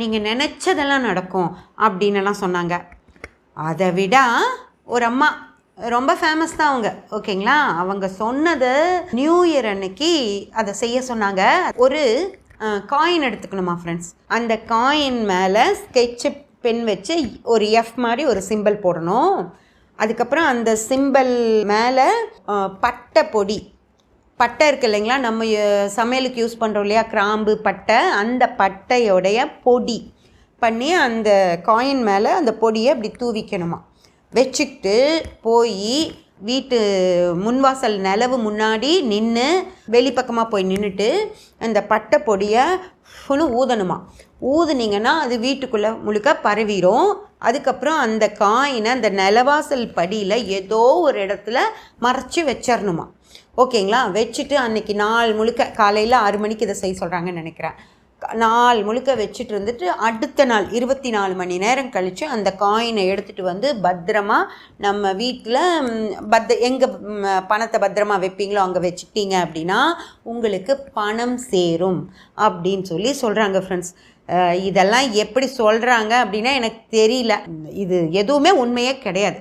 நீங்கள் நினச்சதெல்லாம் நடக்கும் அப்படின்னுலாம் சொன்னாங்க. அதை விட ஒரு அம்மா ரொம்ப ஃபேமஸ் தான் அவங்க ஓகேங்களா? அவங்க சொன்னது நியூ இயர் அன்னைக்கு அதை செய்ய சொன்னாங்க. ஒரு காயின் எடுத்துக்கணுமா ஃப்ரெண்ட்ஸ் அந்த காயின் மேலே ஸ்கெட்சு பென் வச்சு ஒரு எஃப் மாதிரி ஒரு சிம்பிள் போடணும். அதுக்கப்புறம் அந்த சிம்பிள் மேலே பட்டை பொடி பட்டை இருக்கு இல்லைங்களா? நம்ம சமையலுக்கு யூஸ் பண்ணுறோம் இல்லையா? கிராம்பு பட்டை. அந்த பட்டையோடைய பொடி பண்ணி அந்த காயின் மேலே அந்த பொடியை அப்படி தூவிக்கணுமா. வச்சுக்கிட்டு போய் வீட்டு முன்வாசல் நிலவு முன்னாடி நின்று வெளிப்பக்கமாக போய் நின்றுட்டு அந்த பட்டை பொடியை ஃபுல்லும் ஊதணுமா. ஊதுனீங்கன்னா அது வீட்டுக்குள்ளே முழுக்க பரவிடும் அதுக்கப்புறம் அந்த காயினை அந்த நிலவாசல் படியில் ஏதோ ஒரு இடத்துல மறைச்சி வச்சிடணுமா ஓகேங்களா? வச்சுட்டு அன்னைக்கு நாள் முழுக்க காலையில் ஆறு மணிக்கு இதை செய்ய சொல்கிறாங்கன்னு நினைக்கிறேன். நாள் முழுக்க வச்சுட்டு இருந்துட்டு அடுத்த நாள் இருபத்தி நாலு மணி நேரம் கழித்து அந்த காயினை எடுத்துகிட்டு வந்து பத்திரமா நம்ம வீட்டில் பத்த எங்கே பணத்தை பத்திரமா வைப்பீங்களோ அங்கே வச்சுட்டீங்க அப்படின்னா உங்களுக்கு பணம் சேரும் அப்படின்னு சொல்லி சொல்கிறாங்க ஃப்ரெண்ட்ஸ் இதெல்லாம் எப்படி சொல்கிறாங்க அப்படின்னா எனக்கு தெரியல. இது எதுவுமே உண்மையே கிடையாது.